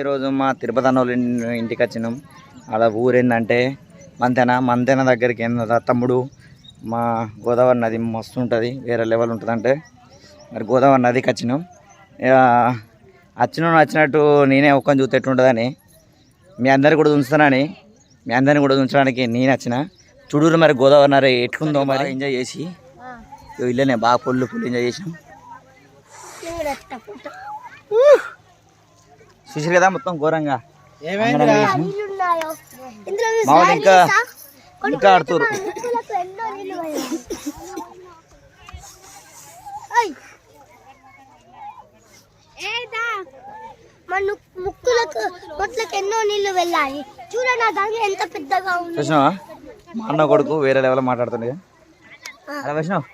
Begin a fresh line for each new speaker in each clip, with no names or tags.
ఈరోజు మా తిరుపతి అన్న ఇంటికి వచ్చినాం. అలా ఊరేందంటే మంతెన మంతెన దగ్గరికి ఏందా తమ్ముడు? మా గోదావరి నది మస్తు ఉంటుంది వేరే లెవెల్ ఉంటుంది అంటే మరి గోదావరి నదికి వచ్చినాం. ఇక వచ్చిన వచ్చినట్టు నేనే ఒక్కని చూస్తే ఎట్లుంటుందని. మీ అందరు కూడా ఉంచుతానని మీ అందరిని కూడా ఉంచడానికి నేను వచ్చిన. చూడూరు మరి గోదావరి నది ఎట్లుందో మరి. ఎంజాయ్ చేసి ఇగో ఇల్లనే బాగా ఫుల్ ఫుల్ ఎంజాయ్ చేసినాం. చూసారు కదా మొత్తం ఘోరంగా. అంగడంగా చేసినాం. మా వాళ్ళు ఇంకా ఇంకా ఆడుతురు.
మన ముక్కులకు మొట్లకు ఎన్నో నీళ్ళు వెళ్ళాయి. చూడండి ఆ దాని ఎంత పెద్దగా ఉంది.
చూసినావా మా అన్న కొడుకు వేరే లెవెల్ మాట్లాడుతుండే. అలా వచ్చినావు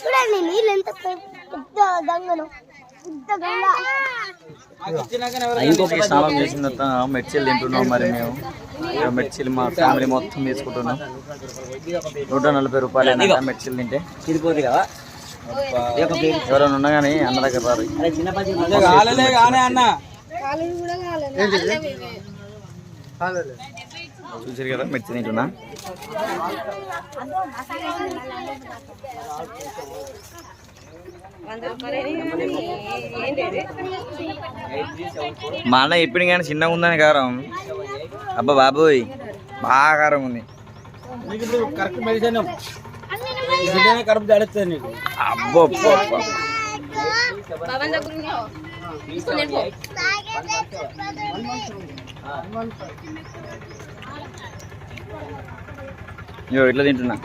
చూడండి నీళ్ళు ఎంత పెద్ద గంగను పెద్ద
స్నానం చేసిన తర్వాత మెడ్చిల్ తింటున్నాం మరి మేము. ఇక మా ఫ్యామిలీ మొత్తం తీసుకుంటున్నాం. నూట నలభై రూపాయలు మెడ్చిల్ తింటే?
తిరిపోతుంది కదా
ఎవరైనా ఉన్నా కానీ అన్న దగ్గర రారు. చూసారు కదా మెడ్చిల్ తింటున్నా? మా అన్న కానీ చిన్నగా ఉందని కారం. అబ్బా బాబోయ్ బాగా కారం ఉంది. అబ్బో ఇట్లా తింటున్నా.